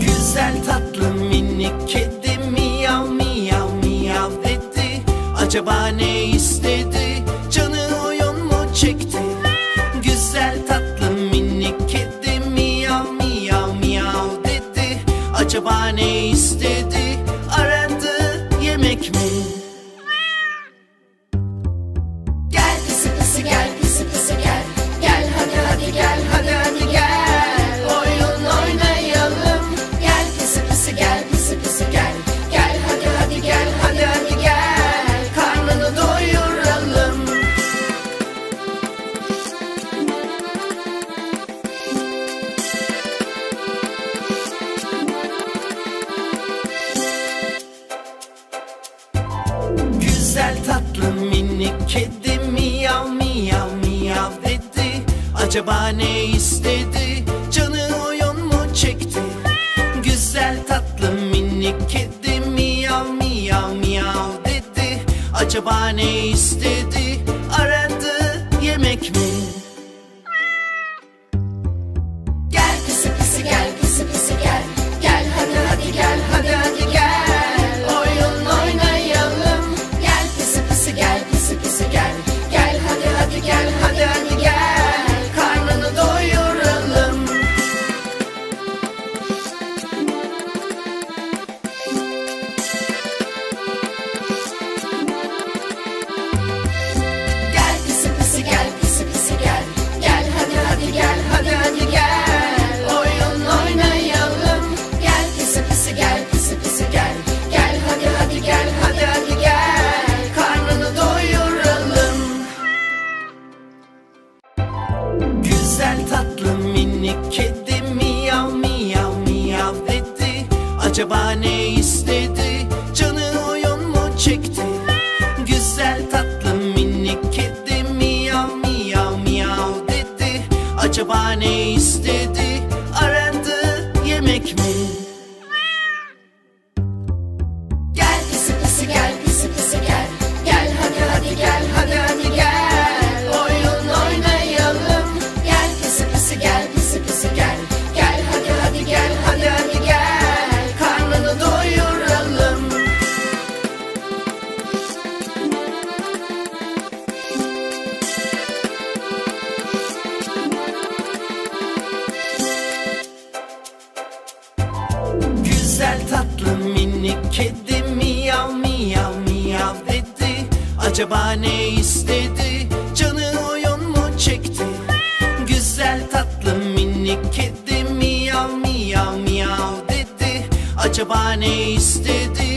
Güzel tatlı minik kedi miyav miyav miyav dedi. Acaba ne istedi? Canı oyun mu çekti? Güzel tatlı minik kedi miyav miyav miyav dedi. Acaba ne istedi tatlı minik kedi miyav miyav miyav dedi. Acaba ne istedi? Canı oyun mu çekti? Güzel tatlı minik kedi miyav miyav miyav dedi. Acaba ne istedi Acaba ne istedi? Canı oyun mu çekti? Güzel tatlı minik kedi miyav miyav miyav dedi. Acaba ne Güzel tatlı minik kedi miyav miyav miyav dedi. Acaba ne istedi? Canı oyun mu çekti? Güzel tatlı minik kedi miyav miyav miyav dedi. Acaba ne istedi